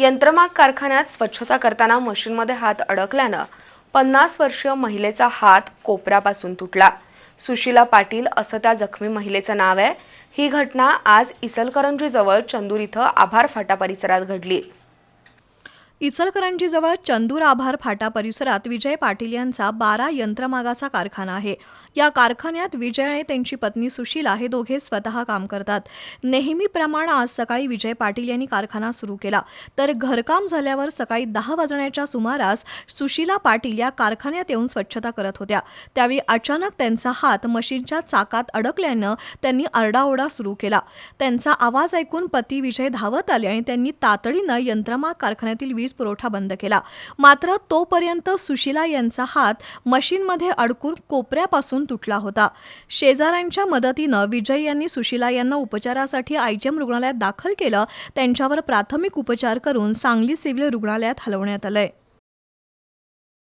यंत्रमाग कारखान्यात स्वच्छता करताना मशीनमध्ये हात अडकल्यानं पन्नास वर्षीय महिलेचा हात कोपऱ्यापासून तुटला. सुशीला पाटील असं त्या जखमी महिलेचं नाव आहे. ही घटना आज इचलकरंजीजवळ चंदूर इथं आभार फाटा परिसरात घडली. इचलकरंजीजवळ चंदूर आभार फाटा परिसरात विजय पाटील यांचा बारा यंत्रमागाचा कारखाना आहे. या कारखान्यात विजय आणि त्यांची पत्नी सुशीला हे दोघे स्वतः काम करतात. नेहमीप्रमाणे आज सकाळी विजय पाटील यांनी कारखाना सुरू केला. तर घरकाम झाल्यावर सकाळी दहा वाजण्याच्या सुमारास सुशीला पाटील या कारखान्यात येऊन स्वच्छता करत होत्या. त्यावेळी अचानक त्यांचा हात मशीनच्या चाकात अडकल्यानं त्यांनी आरडाओरडा सुरू केला. त्यांचा आवाज ऐकून पती विजय धावत आले आणि त्यांनी तातडीनं यंत्रमाग कारखान्यातील वीज वीज पुरवठा बंद केला. मात्र तोपर्यंत सुशीला यांचा हात मशीनमध्ये अडकून कोपऱ्यापासून तुटला होता. शेजाऱ्यांच्या मदतीनं विजय यांनी सुशीला यांना उपचारासाठी आयजीएम रुग्णालयात दाखल केलं. त्यांच्यावर प्राथमिक उपचार करून सांगली सिव्हिल रुग्णालयात हलवण्यात आलंय.